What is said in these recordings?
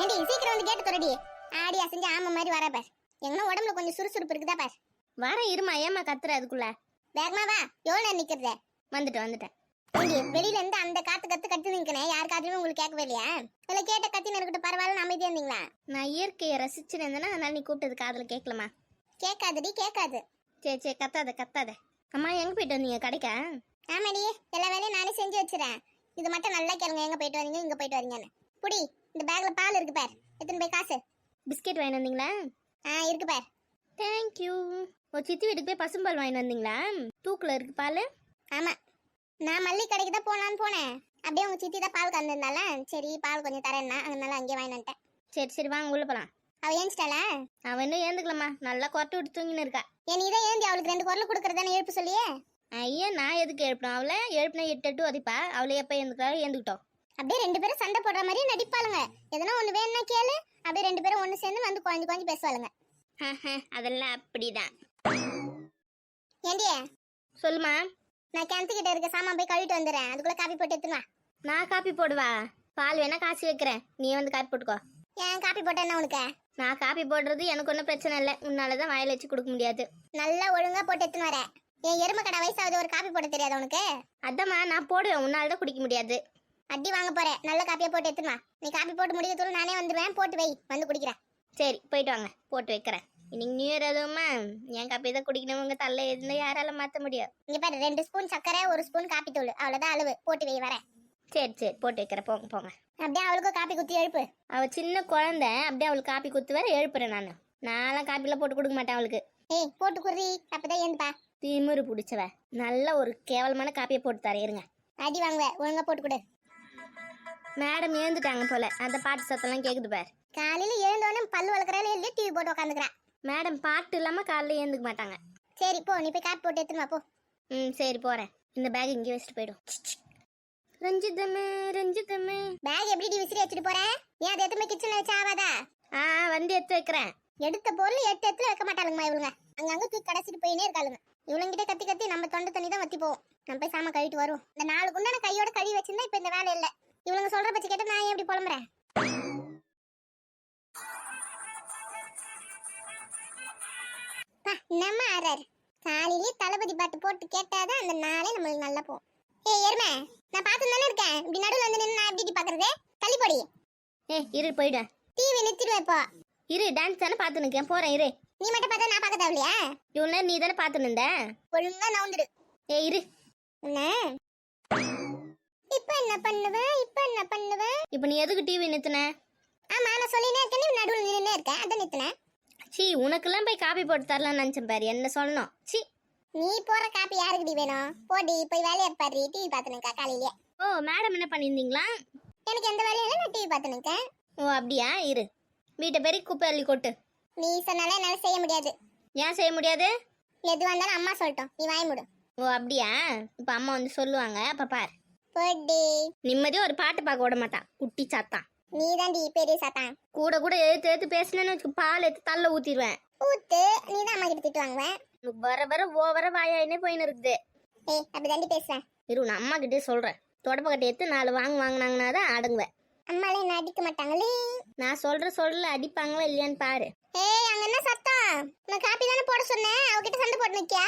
ஏண்டி சீக்கிரம் வந்து கேட்டு தொடடி ஆடி அசைஞ்சு ஆமை மாதிரி வர பார். எங்கன்னா உடம்புல கொஞ்சம் சுறுசுறுப்பு இருக்குதா பார். வர இருமா ஏமா கத்துற அதுக்குள்ள? வேகமா வா. எவ்வளவு நேரம் நிக்கிறதே வந்துட்டேன் வந்துட்டேன். ஏண்டி வெளியில இருந்து அந்த காத்து கத்து கத்து நிக்கனே. யார் காத்துலயும் உங்களுக்கு கேட்கவே இல்லையா? இல்ல கேட்ட கத்தி இருக்கட்டும் பரவாயில்ல அமைதியா இருந்தீங்களா? நான் இயற்கையை ரசிச்சுன்னு இருந்தேன்னா அதனால நீ கூப்பிட்டது காதுல கேட்கலமா? கேட்காதடி கேட்காது. சரி சரி கத்தாத கத்தாத. அம்மா எங்க போயிட்டு வந்தீங்க? கடைக்கா? ஆமாடி. எல்லா வேலையும் நானே செஞ்சு வச்சிரேன் இது மட்டும் நல்லா கேளுங்க. எங்க போயிட்டு வரீங்க இங்க போயிட்டு வரீங்கன்னு புடி இந்த பேக்ல பால் இருக்கு பார். எத்தனை போய் காசு. பிஸ்கெட் வாங்கிட்டு வந்தீங்களா? ஆ இருக்கு பார். தேங்க்யூ ஒரு சித்தி வீட்டுக்கு போய் பசும்பால் வாங்கிட்டு வந்தீங்களா? தூக்குல இருக்கு பால். ஆமா. நான் மல்லி கடைக்கு தான் போலான்னு போனேன். அப்படியே உங்க சித்தி தான் பால் கறந்துருந்தால சரி பால் கொஞ்சம் தரேன்னா அதனால அங்கேயே வாங்கி வந்துட்டேன். சரி சரி வாங்க உள்ள போலாம். அவ ஏஞ்சிட்டாளா? அவன் இன்னும் ஏந்துக்கலாமா நல்லா கொரட்டை விட்டு தூங்கின்னு இருக்கா. என் நீதான் ஏந்தி அவளுக்கு ரெண்டு குரல் கொடுக்கறதானே எழுப்பு சொல்லியே? ஐயா நான் எதுக்கு எழுப்பணும் அவளை எழுப்பினா எட்டு எட்டு வதிப்பா அவளை எப்போ ஏந்துக்கிறாளோ ஏந்துக்கிட்டோம். அப்படியே ரெண்டு பேரும் சண்டை போடுற மாதிரி நடிப்பாளுங்க. எதனா ஒண்ணு வேணும்னா கேளு. அப்படியே ரெண்டு பேரும் ஒண்ணு சேர்ந்து வந்து குழஞ்சு குழஞ்சு பேசுவாளுங்க. அதெல்லாம் அப்படிதான். ஏண்டியே சொல்லுமா. நான் கிணத்து கிட்ட இருக்க சாமான் போய் கழுவிட்டு வந்துடுறேன். அதுக்குள்ள காப்பி போட்டு எடுத்துனா நான் காப்பி போடுவா? பால் வேணா காய்ச்சி வைக்கிறேன். நீ வந்து காப்பி போட்டுக்கோ. ஏன் காப்பி போட்ட என்ன உனக்கு? நான் காப்பி போடுறது எனக்கு ஒன்றும் பிரச்சனை இல்லை. உன்னால தான் வாயில வச்சு கொடுக்க முடியாது. நல்லா ஒழுங்கா போட்டு எடுத்துன்னு வர என் எருமை கடை வயசாவது ஒரு காப்பி போட தெரியாது உனக்கு? அதாம்மா நான் போடுவேன். உன்னால தான் குடிக்க முடியாது. அடி வாங்க போறேன். நல்ல காப்பியா போட்டு எடுத்துன்னு வா. நீ காப்பி போட்டு முடிக்கிறதுக்குள்ள நானே வந்துடுவேன். போட்டு வை. வந்து குடிக்கிறேன். சரி போயிட்டு வாங்க. போட்டு வைக்கிறேன். இன்னைக்கு நியூ இயர் அதுவுமா. என் காப்பி தான் குடிக்கணுங்க தள்ள இருந்து யாரால மாற்ற முடியும் இங்க பாரு ரெண்டு ஸ்பூன் சக்கரை ஒரு ஸ்பூன் காப்பி தூள். அவ்வளவுதான் அளவு. போட்டு வை வரேன். சரி சரி. போட்டு வைக்கிறேன். போங்க போங்க. அப்படியே அவளுக்கும் காப்பி குத்தி எழுப்பு. அவ சின்ன குழந்தை. அப்படியே அவளுக்கு காப்பி குத்து வேற எழுப்புறேன் நான். நான்லாம் காப்பிலாம் போட்டு கொடுக்க மாட்டேன் அவளுக்கு. ஏய் போட்டு குர்றி அப்பதான் ஏந்துப்பா திமிரு பிடிச்சவ. நல்ல ஒரு கேவலமான காப்பியை போட்டு தரேன் இருங்க. அடி வாங்குவ. ஒழுங்கா போட்டு கொடு. மேடம் ஏந்துட்டாங்க போல. அந்த பாட்டு சத்தம்லாம் கேக்குது பார். காலையில எழுந்தோடனே பல்லு வளர்க்குறாலே இல்லையே டிவி போட்டு உட்காந்துக்கிறா மேடம் பாட்டு இல்லாம காலைல ஏந்துக்க மாட்டாங்க. சரி போ. நீ போய் காப்பி போட்டு எடுத்துன்னு வா போ. ம் சரி போறேன். இந்த பேக் இங்கே வச்சுட்டு போயிடும் ரஞ்சிதமே ரஞ்சிதமே. பேக் எப்படி விசிறி வச்சுட்டு போற? ஏன் அதை எத்தனை கிச்சன்ல வச்சு ஆவாதா? ஆ வந்து எடுத்து வைக்கிறேன். எடுத்த பொருள் எடுத்து எடுத்துல வைக்க மாட்டாளுங்கம்மா இவளுங்க. அங்கங்க தூக்கி கடைசிட்டு போயினே இருக்காளுங்க. இவளுங்கிட்ட கத்தி கத்தி நம்ம தொண்டை தண்ணி தான் வத்தி போவோம் நம்ம போய் சாம கழிட்டு வரும் இந்த நாலு குண்டான கையோட கழுவி வச்சிருந்தா இப்ப இந்த வேலை இல்ல. இவளுங்க சொல்ற பத்தி கேட்டா நான் ஏன் எப்படி புலம்புறேன்? பா, நம்ம ஆறாரு காலையிலேயே தளபதி பாட்டு போட்டு கேட்டாதான் அந்த நாளே நம்மளுக்கு நல்லா போகும். ஏய் எருமை நான் பார்த்து தானே இருக்கேன். இப்படி நடுவில் வந்து நின்று நான் எப்படி பாக்குறது? தள்ளி போடி. ஏ இரு போயிடு. டிவி நிறுத்திடுவேன் இப்போ. இரு டான்ஸ் தானே பார்த்து நிற்கேன் போறேன் இரு. நீ மட்டும் பார்த்தா நான் பார்க்க தேவையில்லையா? இவ்வளோ நீ தானே பார்த்து நின்ற ஒழுங்கா நவுந்துடு. ஏ இரு. என்ன? இப்ப என்ன பண்ணுவ? இப்ப என்ன பண்ணுவ? இப்போ நீ எதுக்கு டிவி நிறுத்தின? ஆமா நான் சொல்லினே இருக்கேன். நீ நடுவுல நின்னுனே இருக்கேன் அதான் நிறுத்தினேன் சி உனக்கெல்லாம் போய் காப்பி போட்டு தரலாம்னு நினச்சேன் பாரு. என்ன சொல்லணும்? சி நீ போற காப்பி யாருக்குடி வேணும்? போடி போய் வேலையை பாரு. டிவி பார்த்து நிக்கா காலையிலேயே ஓ மேடம் என்ன பண்ணியிருந்தீங்களா? எனக்கு எந்த வேலையும் இல்லை. நான் டிவி பார்த்து நிக்கேன் ஓ அப்படியா? இரு. வீட்டை பெரிய குப்பை அள்ளி கொட்டு. நீ சொன்னாலே என்னால செய்ய முடியாது. ஏன் செய்ய முடியாது? எதுவா இருந்தாலும் அம்மா சொல்லட்டும். நீ வாய் மூடு. ஓ அப்படியா? இப்போ அம்மா வந்து சொல்லுவாங்க. அப்போ பார். போடி. நிம்மதியாக ஒரு பாட்டு பார்க்க விட மாட்டான். குட்டி சாத்தான். நீ தாண்டி பெரிய சாத்தான். கூட கூட எடுத்து எடுத்து பேசினேன்னு வச்சுக்கோ பால் எடுத்து தள்ள ஊற்றிடுவேன் ஊத்து நீ தான் அம்மா கிட்ட திட்டு வாங்குவேன். உனக்கு வர வர ஓவர வாயாயினே போயின்னு இருக்குது. ஏய் அப்படி தாண்டி பேசுறேன் இரு நான் அம்மா கிட்டே சொல்கிறேன் தொடப்பக்கட்டை எடுத்து நாலு வாங்க வாங்கினாங்கன்னா தான் அடங்குவேன். அம்மாலே என்ன அடிக்க மாட்டாங்களே. நான் சொல்கிற சொல்ல அடிப்பாங்களா இல்லையான்னு பாரு. ஏய் அங்க என்ன சத்தம் நான் காப்பி தானே போட சொன்னேன். அவகிட்ட சண்டை போட்டு நிக்கியா?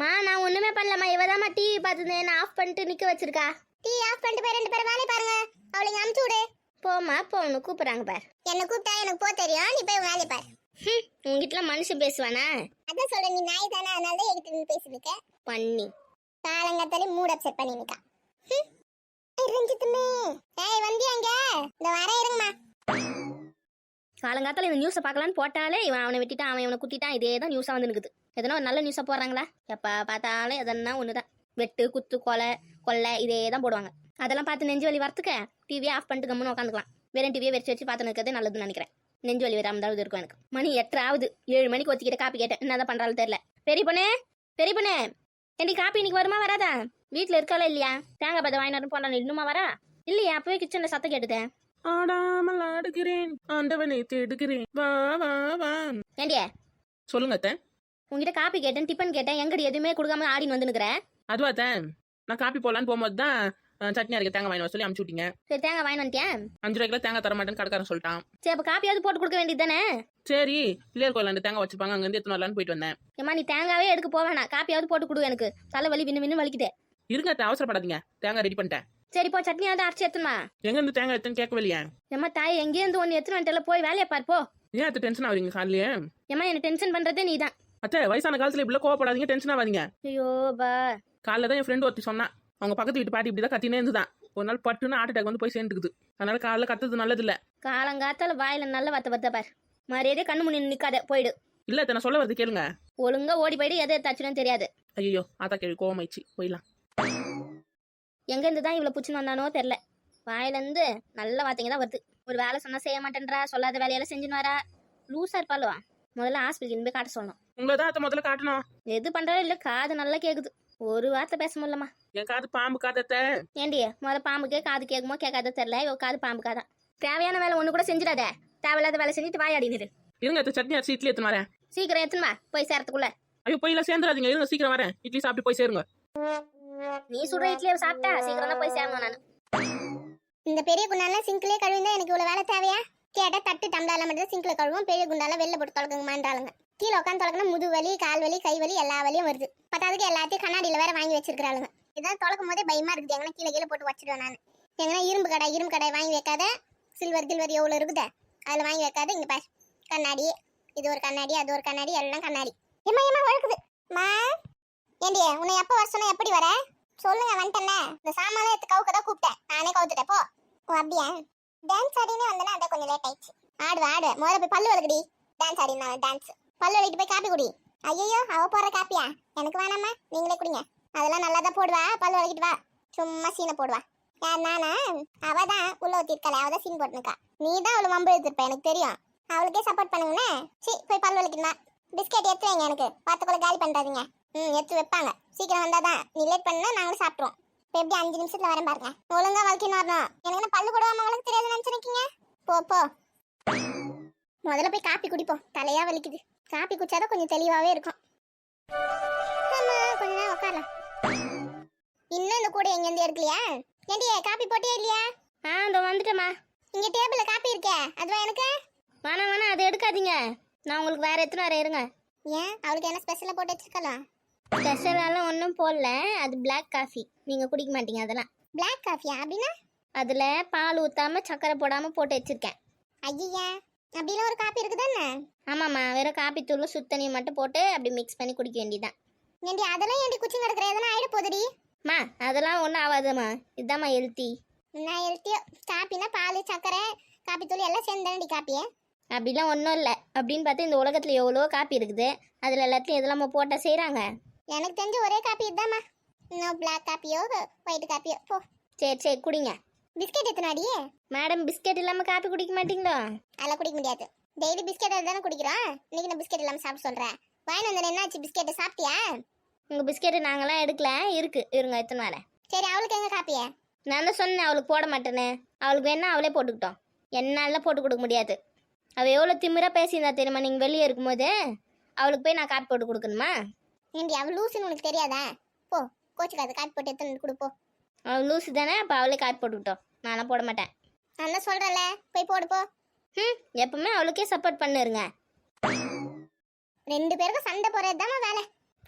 மா நான் ஒன்றுமே பண்ணலம்மா. இவதாம்மா டிவி பார்த்துருந்தேன். நான் ஆஃப் பண்ணிட்டு நிற்க வச்சிருக்கா. டீ ஆஃப் பண்ணிட்டு போய் ரெண்டு பேரும் வேலையை பாருங்க. அவளை இங்க அமுச்சு விடு. போம்மா போ உன்னை கூப்பிட்றாங்க பார். என்ன கூப்பிட்டா எனக்கு போக தெரியும். நீ போய் உன் வேலையை பாரு. ஹம், உன்கிட்டலாம் மனுஷன் பேசுவானா? அதான் சொல்றேன் நீ நாய் தானே அதனால தான் என்கிட்ட நின்னு பேசிட்டு இருக்க பண்ணி. காலங்கத்தாலே மூட் அப்செட் பண்ணி நிக்கா. ரஞ்சித்துமே. ஏய் வந்தியா இங்க? இந்த வரேன் இருங்கம்மா. காலங்காத்தால இந்த நியூஸை பார்க்கலான்னு போட்டாலே இவன் அவனை வெட்டிட்டான் அவன் இவனை குத்திட்டான். இதே தான் நியூஸாக வந்து நிற்குது எதனா ஒரு நல்ல நியூஸாக போடுறாங்களா? எப்போ பார்த்தாலும் எதனா ஒன்று தான் வெட்டு குத்து கொலை கொள்ளை இதே தான் போடுவாங்க. அதெல்லாம் பார்த்து நெஞ்சு வலி வரத்துக்க டிவியை ஆஃப் பண்ணிட்டு கம்முன்னு உட்காந்துக்கலாம் வெறும் டிவியை வச்சு வச்சு பார்த்து நிற்கிறது நல்லதுன்னு நினைக்கிறேன். நெஞ்சு வலி வராமல் தான் இருக்கும் எனக்கு. மணி எட்டரை ஆகுது ஏழு மணிக்கு ஒத்திக்கிட்ட காப்பி கேட்டேன். என்ன தான் பண்ணுறாலும் தெரியல. பெரிய பொண்ணு பெரிய பொண்ணு ஏண்டி காப்பி இன்னைக்கு வருமா வராதா? வீட்டில் இருக்காளா இல்லையா? தேங்காய் பதை வாங்கினாரு போனா இன்னுமா வரா? இல்லையா அப்பவே கிச்சனில் சத்தம் கேட்டுதேன் ஆடாமல் ஆடுகிறேன். ஆண்டவனை தேடுகிறேன். வா வா வா. ஏண்டியே? சொல்லுங்க அத்தை. உங்ககிட்ட காப்பி கேட்டேன் டிஃபன் கேட்டேன். எங்கடி எதுவுமே கொடுக்காம ஆடின்னு வந்து நிக்கிற அதுவா அத்தை. நான் காப்பி போடலான்னு போகும்போது தான் சட்னி அரைக்க தேங்காய் வாங்கி சொல்லி அமுச்சு விட்டீங்க. சரி தேங்காய் வாங்கி வந்துட்டியா? அஞ்சு ரூபாய்க்குலாம் தேங்காய் தர மாட்டேன்னு கடைக்காரன் சொல்லிட்டான். சரி அப்போ காப்பியாவது போட்டு கொடுக்க வேண்டியது தானே? சரி பிள்ளையார் கோயில் தேங்காய் வச்சிருப்பாங்க அங்கேருந்து எத்தனை வரலான்னு போயிட்டு வந்தேன். ஏம்மா நீ தேங்காவே எடுக்க போவேணா காப்பியாவது போட்டு கொடு எனக்கு. தலை வலி வின்னு வின்னு வலிக்குது. இருங்க அத்தை, அவசரப்படாதீங்க. தேங்காய் ரெடி பண்ணிட்டேன். சரி போ சட்னியாவது அரைச்சி எடுத்துமா எங்க இருந்து தேங்காய் எடுத்துன்னு கேட்கவே இல்லையா ஏம்மா தாய் எங்கேருந்து ஒன்று எடுத்துன்னு வந்துட்டல போய் வேலையை பார் போ. ஏன் அத்தை டென்ஷன் ஆகுறீங்க காலையிலேயே? ஏம்மா என்ன டென்ஷன் பண்ணுறதே நீ தான் அத்தை வயசான காலத்துல இப்படி கோவப்படாதீங்க டென்ஷன் ஆகாதீங்க. ஐயோ பா. காலைல தான் என் ஃப்ரெண்டு ஒருத்தி சொன்னா. அவங்க பக்கத்து வீட்டு பாட்டி இப்படி தான் கத்தினே இருந்துதான். ஒரு நாள் பட்டுன்னு ஹார்ட் அட்டாக் வந்து போய் சேர்ந்துக்குது. அதனால காலைல கத்துறது நல்லது இல்ல காலங்காத்தால வாயில நல்ல வத்த வத்த பார். மரியாதை கண்ணு முன்னி நிக்காத போயிடு. இல்ல அத்தை, நான் சொல்ல வரது கேளுங்க. ஒழுங்கா ஓடி போயிடு எதை எடுத்தாச்சுன்னு தெரியாது. ஐயோ ஆத்தா கேள்வி கோவமாயிடுச்சு. போயிடலாம். எங்க இருந்து தான் இவ்வளவு புச்சுன்னு வந்தானோ தெரியல. வாயில இருந்து நல்ல வார்த்தைங்க தான் வருது. ஒரு வேலை சொன்னா செய்ய மாட்டேன்றா சொல்லாத வேலையெல்லாம் செஞ்சுன்னு வரா. லூசா இருப்பாளுவா. முதல்ல ஹாஸ்பிட்டல் போய் காட்ட சொல்லணும். உங்களை தான் அத்தை முதல்ல காட்டணும். எது பண்றாலும் இல்ல காது நல்லா கேக்குது. ஒரு வார்த்தை பேச முடியலம்மா. என் காது பாம்பு காதத்தை? ஏண்டி முதல்ல பாம்புக்கே காது கேட்குமோ கேட்காத தெரியல. இவ காது பாம்பு காதான் தேவையான வேலை ஒண்ணு கூட செஞ்சிடாத. தேவையில்லாத வேலை செஞ்சுட்டு வாயாடி நிறு இருங்க அத்தை, சட்னி அரிசி இட்லி எடுத்துன்னு வரேன். சீக்கிரம் எத்தணுமா போய் சேரத்துக்குள்ள. ஐயோ போயில சேர்ந்துடாதீங்க. இருங்க சீக்கிரம் வரேன். இட்லி சாப்பிட்டு போய் சேருங்க. நீ சுடுற இட்லியை சாப்பிட்டா சீக்கிரம் தான் போய் சேரணும் நான். இந்த பெரிய குண்டாலாம் சிங்க்லேயே கழுவிந்தா எனக்கு இவ்வளவு வேலை தேவையா? கேட்டா தட்டு டம்ளால மட்டும் சிங்க்ல கழுவும். பெரிய குண்டால வெளில போட்டு தொலைக்குங்கம்மான்றாளுங்க. கீழே உட்காந்து தொடக்கணும் முது வலி கால் வலி கை வலி எல்லா வலியும் வருது. பத்தாவதுக்கு எல்லாத்தையும் கண்ணாடியில வேற வாங்கி வச்சிருக்கிறாளுங்க. இதான் தொடக்கும் போதே பயமா இருக்குது. எங்கன்னா கீழே கீழே போட்டு வச்சிடுவேன் நான். எங்கன்னா இரும்பு கடை இரும்பு கடை வாங்கி வைக்காத. சில்வர் கில்வர் எவ்வளோ இருக்குதே அதுல வாங்கி வைக்காத. இங்க பாரு. கண்ணாடி. இது ஒரு கண்ணாடி அது ஒரு கண்ணாடி எல்லாம் கண்ணாடி. ஏமா ஏமா வழுக்குது. மா. ஏண்டிய உன்னை எப்போ வர சொன்னா எப்படி வர? சொல்லுங்க வந்துட்டேன்ல இந்த சாமான எடுத்து கவுக்க தான் கூப்பிட்டேன். நானே கவுத்துட்டேன் போ. ஓ அப்படியா? டான்ஸ் ஆடினே வந்தேன்னா அதான் கொஞ்சம் லேட் ஆயிடுச்சு. ஆடுவேன் ஆடு. முதல்ல போய் பல்லு வளர்க்குடி டான்ஸ் ஆடினா டான்ஸ் பல்லு வலிக்கிட்டு போய் காப்பி குடி. ஐயோ அவ போடுற காப்பியா? எனக்கு வேணாமா நீங்களே குடிங்க. அதெல்லாம் நல்லா தான் போடுவா. பல்லு வலிக்கிட்டு வா. சும்மா சீனை போடுவா. நானா? அவ தான் உள்ள ஊத்திருக்கல அவ தான் சீன் போட்டுனுக்கா நீ தான் அவளை மம்பு எடுத்துருப்ப எனக்கு தெரியும். அவளுக்கே சப்போர்ட் பண்ணுங்கண்ணே. சி போய் பல்லு வலிக்கணுமா பிஸ்கெட் எடுத்து வைங்க எனக்கு. பார்த்துக்குள்ள காலி பண்ணுறாதீங்க ம் எடுத்து வைப்பாங்க. சீக்கிரம் வந்தாதான். நீ லேட் பண்ணா நாங்களும் சாப்பிட்ருவோம் இப்போ எப்படி அஞ்சு நிமிஷத்தில் வரேன் பாருங்க. ஒழுங்காக வளர்க்கணும் வரணும்? எனக்கு என்ன பல்லு கூட அவங்களுக்கு தெரியாது நினச்சிருக்கீங்க? போ போ. முதல்ல போய் காப்பி குடிப்போம். தலையாக வலிக்குது. காப்பி குடிச்சாதான் கொஞ்சம் தெளிவாவே இருக்கும். அம்மா கொஞ்ச நேரம் உட்காரலாம். இன்னும் இந்த கூட எங்க இருந்து எடுக்கலையா? ஏண்டியே காப்பி போட்டியா இல்லையா? ஆ இந்த வந்துட்டேம்மா. இங்க டேபிள்ல காப்பி இருக்கே அதுவா எனக்கு? வேணாம் வேணாம் அதை எடுக்காதீங்க. நான் உங்களுக்கு வேற எத்தனை வர இருங்க. ஏன்? அவளுக்கு என்ன ஸ்பெஷலா போட்டு வச்சிருக்கலாம் ஸ்பெஷலாலாம் ஒன்றும் போடல. அது பிளாக் காஃபி நீங்கள் குடிக்க மாட்டீங்க அதெல்லாம். பிளாக் காஃபியா அப்படின்னா? அதில் பால் ஊற்றாம சக்கரை போடாமல் போட்டு வச்சுருக்கேன். ஐயா அப்படிலாம் ஒரு காப்பி இருக்குதானே? ஆமாம்மா வெறும் காப்பி தூள் சுத்தண்ணியை மட்டும் போட்டு அப்படி மிக்ஸ் பண்ணி குடிக்க வேண்டியதான் ஏண்டி அதெல்லாம் ஏண்டி குச்சி கிடக்குற? எதனா ஆயிட போகுதுடி? மா அதெல்லாம் ஒன்றும் ஆகாதும்மா இதுதாம்மா ஹெல்த்தி நான் எழுத்தியோ காப்பினா பால் சக்கரை காப்பி தூள் எல்லாம் சேர்ந்தாண்டி காப்பியே? அப்படிலாம் ஒன்றும் இல்லை. அப்படின்னு பார்த்து இந்த உலகத்தில் எவ்வளோ காப்பி இருக்குது. அதில் எல்லாத்தையும் எதெல்லாம போட்டால் செய்கிறாங்க எனக்கு தெரிஞ்ச ஒரே காப்பி இதுதாம்மா இன்னும் பிளாக் காப்பியோ ஒயிட் காப்பியோ போ. சரி சரி குடிங்க. பிஸ்கெட் எத்தனாடியே? மேடம் பிஸ்கெட் இல்லாமல் காப்பி குடிக்க மாட்டீங்களோ? அதெல்லாம் குடிக்க முடியாது. டெய்லி பிஸ்கெட் தானே குடிக்கிறோம்? இன்னைக்கு நான் பிஸ்கெட் இல்லாமல் சாப்பிட சொல்கிறேன் வாங்கி வந்தேன் என்னாச்சு? பிஸ்கெட்டு சாப்பிட்டியா? உங்கள் பிஸ்கெட்டு நாங்களாம் எடுக்கல. இருக்குது இருங்க எத்தனை வரேன். சரி அவளுக்கு எங்க காப்பியே? நான் தான் சொன்னேன் அவளுக்கு போட மாட்டேன்னு. அவளுக்கு வேணா அவளே போட்டுக்கிட்டோம். என்னால போட்டு கொடுக்க முடியாது. அவள் எவ்வளோ திமிரா பேசியிருந்தா தெரியுமா? நீங்கள் வெளியே இருக்கும்போது அவளுக்கு போய் நான் காப்பி போட்டு கொடுக்கணுமா? ஏண்டி அவள் லூசுன்னு உனக்கு தெரியாதா? போ கோச்சுக்காத காப்பி போட்டு எடுத்துன்னு கொடு போ. அவள் லூசு தானே அப்போ அவளே காப்பி போட்டுக்கிட்டோம். நான்லாம் போட மாட்டேன். நான் தான் சொல்கிறேன்ல போய் போடு போ. ம் எப்பவுமே அவளுக்கே சப்போர்ட் பண்ணுருங்க ரெண்டு பேருக்கும் சண்டை போடுறது தான் வேலை.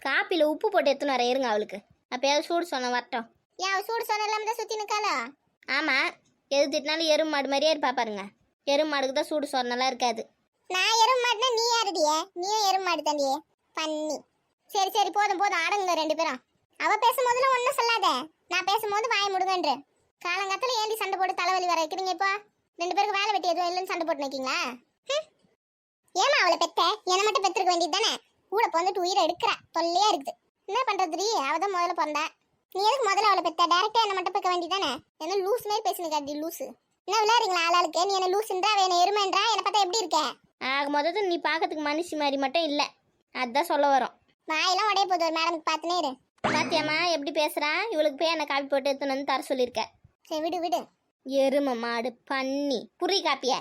காப்பியில் உப்பு போட்டு எடுத்துன்னு வர இருங்க அவளுக்கு. அப்போயாவது சூடு சொன்ன வரட்டும். ஏன் அவள் சூடு சொன்ன இல்லாமல் தான் சுற்றி நிற்காளா ஆமாம் எது திட்டினாலும் எருமை மாடு மாதிரியே இருப்பா பாருங்க. எருமை மாடுக்கு தான் சூடு சொன்னலாம் இருக்காது. நான் எருமை மாடுனா நீ யாருடியே? நீயும் எருமை மாடு தாண்டியே. பண்ணி சரி சரி போதும் போதும். அடங்குங்க ரெண்டு பேரும். அவ பேசும்போதுலாம் ஒன்றும் சொல்லாத நான் பேசும்போது வாய் முடுங்கன்று. காலங்காத்துல ஏண்டி சண்டை போட்டு தலைவலி வர வைக்கிறீங்க இப்போ? ரெண்டு பேருக்கு வேலை வெட்டி எதுவும் இல்லைன்னு சண்டை போட்டு நிற்கீங்களா ஏமா அவளை பெத்த? என்னை மட்டும் பெற்றிருக்க வேண்டியது தானே? கூட பிறந்துட்டு உயிரை எடுக்கிறா. தொல்லையா இருக்குது. என்ன பண்றதுடி? அவ தான் முதல்ல பிறந்தா. நீ எதுக்கு முதல்ல அவளை பெத்த? டேரக்டா என்ன மட்டும் பெக்க வேண்டியதானே என்ன லூஸ் மாதிரி பேசுனீங்க லூசு என்ன விளையாடுறீங்களா ஆளாளுக்கு? நீ என்ன லூசுன்றா அவ என்ன எருமைன்றா? என்னை பார்த்தா எப்படி இருக்க? ஆக மொத்தத்தில் நீ பார்க்கறதுக்கு மனுஷி மாதிரி மட்டும் இல்லை. அதுதான் சொல்ல வரோம். வாயெல்லாம் உடைய போகுது ஒரு மேடம்க்கு பார்த்துனே இரு பாத்தியாம்மா எப்படி பேசுறா? இவளுக்கு போய் என்ன காப்பி போட்டு எடுத்துன்னு வந்து தர சொல்லியிருக்க சரி விடு விடு. எருமை மாடு பண்ணி புரி காப்பிய.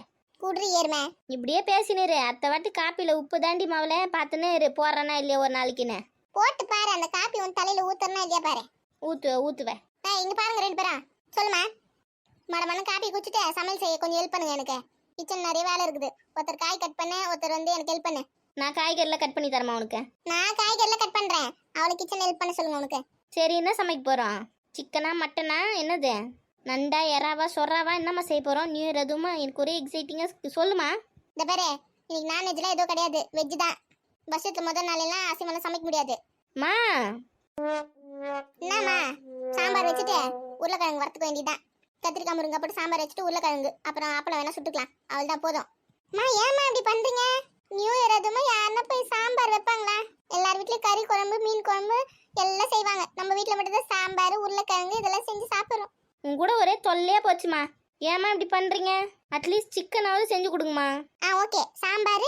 குடுறி ஏறுமே இப்படியே பேசினிரு. அத்தை வாட்டி காப்பியில் உப்பு தாண்டி மாவுல பார்த்துன்னு இரு. போடுறேனா இல்லையா ஒரு நாளைக்குன்னு. போட்டு பாரு அந்த காப்பி உன் தலையில ஊத்துறனா இல்லையா பாரு. ஊற்றுவேன் ஊற்றுவேன் ஏய், இங்க பாருங்க ரெண்டு பேரா. சொல்லுமா. மடமான காப்பி குடிச்சிட்டு சமையல் செய்ய கொஞ்சம் ஹெல்ப் பண்ணுங்க எனக்கு. கிச்சன் நிறைய வேலை இருக்குது. ஒருத்தர் காய் கட் பண்ண ஒருத்தர் வந்து எனக்கு ஹெல்ப் பண்ணு. நான் காய்கறிலாம் கட் பண்ணி தரமா உனக்கு. நான் காய்கறிலாம் கட் பண்றேன். அவளை கிச்சன் ஹெல்ப் பண்ண சொல்லுங்க உனக்கு. சரி என்ன சமைக்க போகிறோம் சிக்கனா மட்டனா என்னது? நண்டா எறாவா சொறாவா என்னம்மா செய்ய போகிறோம் நியூ இயர் எதுவுமா எனக்கு ஒரே எக்ஸைட்டிங்காக சொல்லுமா இந்த பாரு இன்னைக்கு நான்வெஜ்லாம் எதுவும் கிடையாது. வெஜ் தான். வருஷத்துல முதல் நாள் எல்லாம் அசைமெல்லாம் சமைக்க முடியாது. மா. என்னம்மா? சாம்பார் வச்சுட்டு உருளைக்கிழங்கு வறுத்துக்க வேண்டியதுதான். கத்திரிக்காய் முருங்கை போட்டு சாம்பார் வச்சுட்டு உருளைக்கிழங்கு. அப்புறம் அப்பளம் வேணா சுட்டுக்கலாம். அவள் தான் போதும். அம்மா ஏம்மா இப்படி பண்றீங்க? நியூ இயர் அதுமா யாருன்னா போய் சாம்பார் வைப்பாங்களா? எல்லார் வீட்லயும் கறி குழம்பு மீன் குழம்பு எல்லாம் செய்வாங்க. நம்ம வீட்ல மட்டும் தான் சாம்பார் உருளைக்கிழங்கு இதெல்லாம் செஞ்சு சாப்பிடுறோம். உன் கூட ஒரே தொல்லையா போச்சுமா. ஏம்மா இப்படி பண்ணுறீங்க அட்லீஸ்ட் சிக்கனாவது செஞ்சு கொடுங்கம்மா. ஆ okay sambar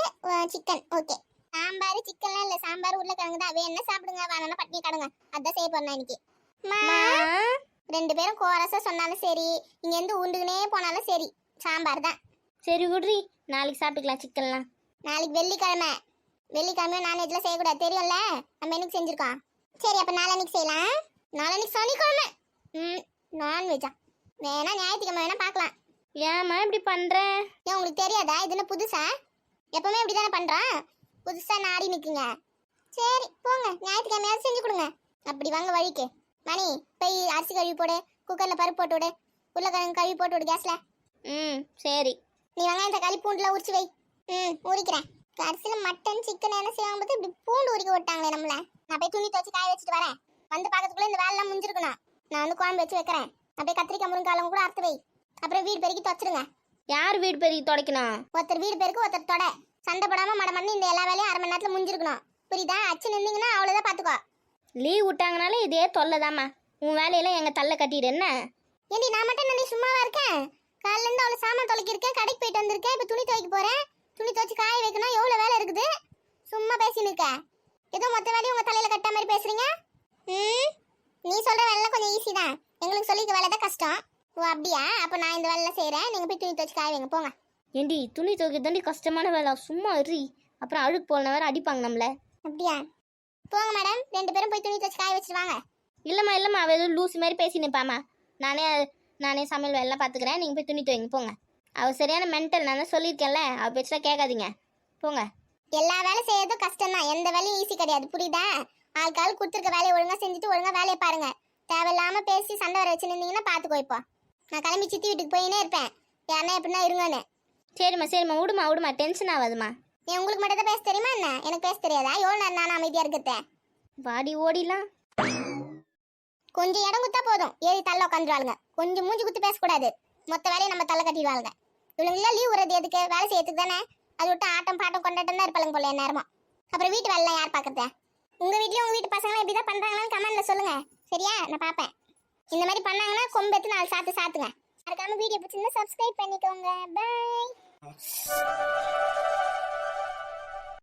chicken okay sambar சிக்கன்லாம் இல்ல. சாம்பார் உருளைக்கிழங்கு தான். வேணா சாப்பிடுங்க? வேணா பட்டினி கடங்க அதான் செய்ய போறேன் இன்னைக்கு. ரெண்டு பேரும் கோரஸா சொன்னாலும் சரி இங்க இருந்து உண்டுக்குனே போனாலும் சரி. சாம்பார் தான். சரி விட்ரி நாளைக்கு சாப்பிட்டுக்கலாம் சிக்கன்லாம் நாளைக்கு வெள்ளிக்கிழமை. வெள்ளிக்கிழமை நான்வெஜ்லாம் செய்யக்கூடாது. தெரியும்ல? நம்ம என்னைக்கு செஞ்சிருக்கோம்? சரி அப்ப நாளன்னைக்கு செய்யலாம். நாளன்னைக்கு சனிக்கிழமை. ம் நான்வெஜ்ஜா வேணா ஞாயிற்றுக்கிழமை வேணா பார்க்கலாம். ஏம்மா இப்படி பண்ணுற ஏன் உங்களுக்கு தெரியாதா? இது என்ன புதுசா? எப்பவுமே இப்படி தானே பண்றோம்? புதுசா நாடி நிக்குங்க சரி போங்க. ஞாயிற்றுக்கிழமையாவது செஞ்சு கொடுங்க. அப்படி வாங்க வழிக்கு. மணி போய் அரிசி கழுவி போடு. குக்கர்ல பருப்பு போட்டு விடு. உருளைக்கிழங்கு கழுவி போட்டு விடு கேஸ்ல ம் சரி. நீ வெங்காயம் தக்காளி பூண்டுல உரிச்சு வை. ம் உரிக்கிறேன் கடைசியில் மட்டன் சிக்கன் என்ன செய்வாங்க பார்த்து இப்படி பூண்டு உரிக்க விட்டாங்களே நம்மள. நான் போய் துணி துவச்சி காய வச்சுட்டு வரேன். வந்து பார்க்கறதுக்குள்ள இந்த வேலைலாம் முடிஞ்சிருக்கணும். நான் வந்து குழம்பு வச்சு வைக்கிறேன். அப்படியே கத்திரிக்காய் முருங்காலம் கூட அறுத்து வை. அப்புறம் வீடு பெருக்கி துவச்சிருங்க. யார் வீடு பெருக்கி துடைக்கணும்? ஒருத்தர் வீடு பெருக்கு ஒருத்தர் தொட. சண்டை போடாம மடமண்ணி இந்த எல்லா வேலையும் அரை மணி நேரத்துல முடிஞ்சிருக்கணும். புரியுதா? அச்சு நின்னீங்கன்னா அவ்வளவுதான் பாத்துக்கோ லீவ் விட்டாங்கனாலே இதே தொல்லைதாம்மா உன் வேலையெல்லாம் எங்கள் தள்ள கட்டிடு என்ன? ஏண்டி நான் மட்டும் என்ன சும்மாவா இருக்கேன்? காலைல இருந்து அவ்வளவு சாமான் தொலைக்கிருக்கேன் கடைக்கு போயிட்டு வந்திருக்கேன் இப்ப துணி துவைக்க போறேன். துணி துவைச்சு காய வைக்கணும். எவ்வளவு வேலை இருக்குது? சும்மா பேசின்னு இருக்க ஏதோ மொத்த வேலையும் உங்க தலையில கட்ட மாதிரி பேசுறீங்க? ம்? நீ சொல்ற வேலை கொஞ்சம் ஈஸி தான். எங்களுக்கு சொல்லிக்க வேலை தான் கஷ்டம். ஓ அப்படியா? அப்ப நான் இந்த வேலை செய்றேன். நீங்க போய் துணி துவைச்சு காய வைங்க. போங்க. ஏண்டி துணி துவைக்க தாண்டி கஷ்டமான வேலை. சும்மா இறி அப்புறம் அழுக்கு போன வேற அடிப்பாங்க நம்மள. அப்படியா? போங்க மேடம் ரெண்டு பேரும் போய் துணி துவைச்சு காய வச்சுட்டு வாங்க. இல்லைம்மா இல்லைம்மா. அவள் எதுவும் லூஸ் மாதிரி பேசி நிற்பாம்மா நானே நானே சமையல் வேலைலாம் பார்த்துக்கிறேன் நீங்கள் போய் துணி துவைங்க. போங்க. அவள் சரியான மென்டல் நான் தான் சொல்லியிருக்கேன்ல. அவள் பேச்செலாம் கேட்காதீங்க. போங்க. எல்லா வேலை செய்யறதும் கஷ்டம் தான் எந்த வேலையும் ஈஸி கிடையாது. புரியுதா? ஆளுக்கு ஆள் கொடுத்துருக்க வேலையை ஒழுங்கா செஞ்சுட்டு ஒழுங்கா வேலையை பாருங்க. தேவையில்லாம பேசி சண்டை வர வச்சுருந்தீங்கன்னா பாத்துக்கோ இப்போ. நான் கிளம்பி சித்தி வீட்டுக்கு போயினே இருப்பேன். யாருன்னா எப்படின்னா இருங்கன்னு. சரிம்மா சரிம்மா. விடுமா விடுமா டென்ஷன் ஆகாதும்மா. ஏன் உங்களுக்கு மட்டும் தான் பேச தெரியுமா என்ன? எனக்கு பேச தெரியாதா? எவ்வளோ நேரம் நான் அமைதியா இருக்கிறத? வாடி ஓடிலாம். கொஞ்சம் இடம் குத்தா போதும். ஏறி தள்ள உட்காந்துருவாளுங்க. கொஞ்சம் மூஞ்சி குத்து பேசக்கூடாது. மொத்த வேலையை நம்ம தள்ள கட்டிடுவாளுங்க. இவளுங்களாம் லீவ் விடுறது எதுக்கு? வேலை செய்யறதுக்கு தானே. அது விட்டு ஆட்டம் பாட்டம் கொண்டாட்டம் தான் இருப்பாங்க போல நேரமா அப்புறம் வீட்டு வேலை யார் பார்க்கறது உங்க வீட்லயும் உங்க வீட்டு பசங்களும் எப்படி தான் பண்றாங்களான்னு கமெண்ட்ல சொல்லுங்க. சரியா? நான் பார்ப்பேன் இந்த மாதிரி பண்ணாங்கன்னா கொம்பெத்து நாலு சாத்து சாத்துங்க. மறக்காம வீடியோ பிடிச்சிருந்தா சப்ஸ்கிரைப் பண்ணிக்கோங்க. பை